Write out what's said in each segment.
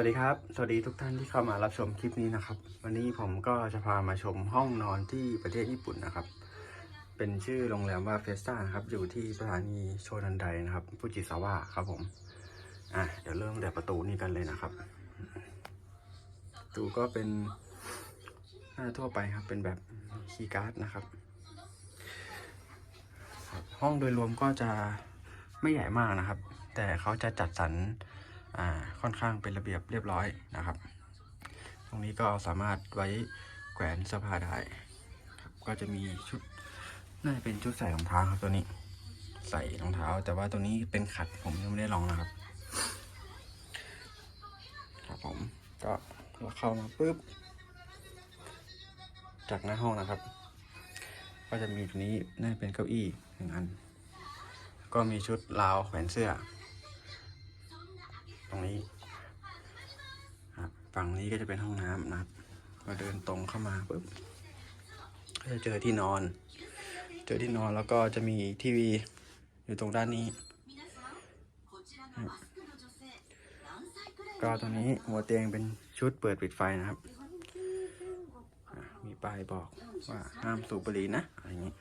วัสดีครับ สวัสดีทุกท่านที่เข้ามารับชมคลิปนี้นะครับ วันนี้ผมก็จะพามาชมห้องนอนที่ประเทศญี่ปุ่นนะครับ เป็นชื่อโรงแรมว่าเฟสตาครับ อยู่ที่สถานีโชนันไดนะครับฟูจิซาวะครับผม อะ เดี๋ยวเริ่มแต่ประตูนี้กันเลยนะครับประตูก็เป็นหน้าทั่วไปครับ เป็นแบบคีย์การ์ดนะครับ ห้องโดยรวมก็จะไม่ใหญ่มากนะครับ แต่เขาจะจัดสรร อ่าค่อนข้างเป็นระเบียบเรียบร้อยนะครับ ตรงนี้ก็สามารถไว้แขวนเสื้อผ้าได้ก็จะมีชุดน่าจะเป็นชุดใส่รองเท้าครับตัวนี้ ใส่รองเท้า แต่ว่าตัวนี้เป็นขัดผมยังไม่ได้ลองนะครับครับผมก็เราเข้ามาปุ๊บจากหน้าห้องนะครับ ก็จะมีตัวนี้น่าจะเป็นเก้าอี้หนึ่งอัน ก็มีชุดราวแขวนเสื้อ ตรงนี้ครับฝั่งนี้ก็จะเป็นห้องน้ำนะครับมาเดินตรงเข้ามาปุ๊บก็จะเจอที่นอน เจอที่นอนแล้วก็จะมีทีวีอยู่ตรงด้านนี้ ก็ตรงนี้หัวเตียงเป็นชุดเปิดปิดไฟนะครับ มีป้ายบอกว่าห้ามสูบบุหรี่นะอะไรอย่างนี้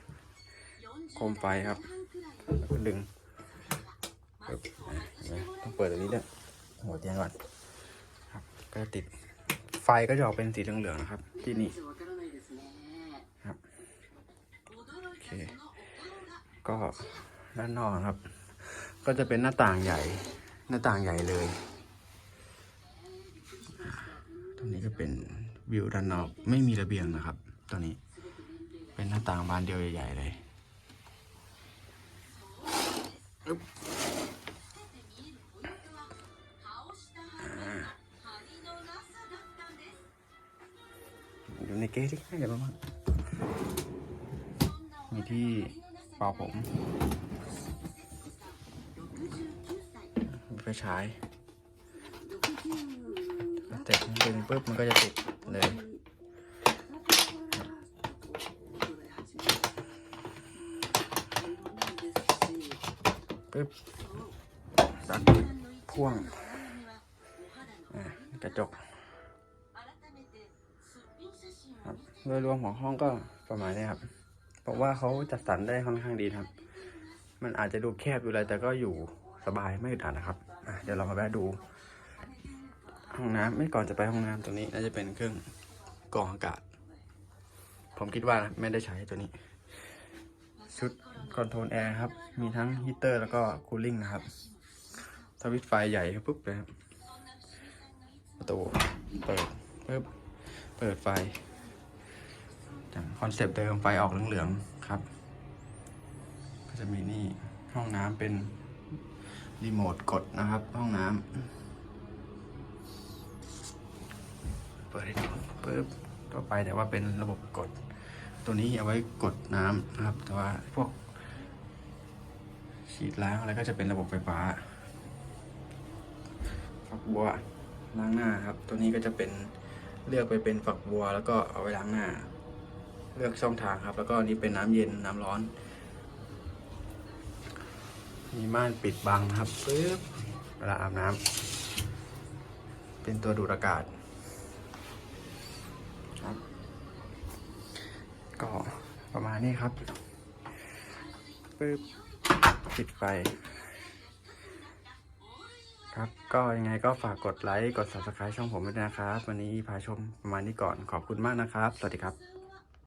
โคมไฟครับแล้วก็ดึงต้องเปิดตรงนี้ด้วย หัวเตียงก่อนครับ ก็ติดไฟก็จะออกเป็นสีเหลืองๆนะครับ ที่นี่ครับโอเคก็ด้านนอกครับ ก็จะเป็นหน้าต่างใหญ่ หน้าต่างใหญ่เลยอ่าตรงนี้ก็เป็นวิวด้านนอกไม่มีระเบียงนะครับตอนนี้ เป็นหน้าต่างบานเดียวใหญ่ๆเลย อยู่ในเกสที่ให้กันบ้างมีที่เป่าผมมีไฟฉายแต่ดึงปุ๊บมันก็จะติดเลยปุ๊บดันพ่วงกระจก โดยรวมของห้องก็ประมาณนี้ครับเพราะว่าเขาจัดสรรได้ค่อนข้างดีครับ มันอาจจะดูแคบอยู่เลยแต่ก็อยู่สบายไม่อึดอัดนะครับเดี๋ยวเรามาแวะดู ห้องน้ำไม่ก่อนจะไปห้องน้ำตัวนี้ น่าจะเป็นเครื่องกรองอากาศ ผมคิดว่านะไม่ได้ใช้ตัวนี้ ชุดคอนโทรลแอร์ครับ มีทั้งฮีเตอร์แล้วก็คูลิ่งนะครับสวิตช์ไฟใหญ่ปุ๊บเลยครับประตูเปิดปุ๊บเปิดไฟ คอนเซปต์เดิมไฟออกเหลืองๆครับ ก็จะมีนี่ห้องน้ำเป็นรีโมทกดนะครับ ห้องน้ำเปิดปึ๊บต่อไปแต่ว่าเป็นระบบกด ตัวนี้เอาไว้กดน้ำนะครับ แต่ว่าพวก ฉีดล้างอะไรก็จะเป็นระบบไฟฟ้าฝักบัวล้างหน้าครับ ตัวนี้ก็จะเป็นเลือกไปเป็นฝักบัวแล้วก็เอาไว้ล้างหน้า เลือกช่องทางครับ แล้วก็อันนี้เป็นน้ำเย็นน้ำร้อน มีม่านปิดบังครับปึ๊บเวลาอาบน้ำเป็นตัวดูดอากาศครับ ก็ประมาณนี้ครับปึ๊บปิดไฟครับก็ยังไงก็ฝากกดไลค์ กด subscribe ช่องผมด้วยนะครับ วันนี้พาชมประมาณนี้ก่อนขอบคุณมากนะครับ สวัสดีครับ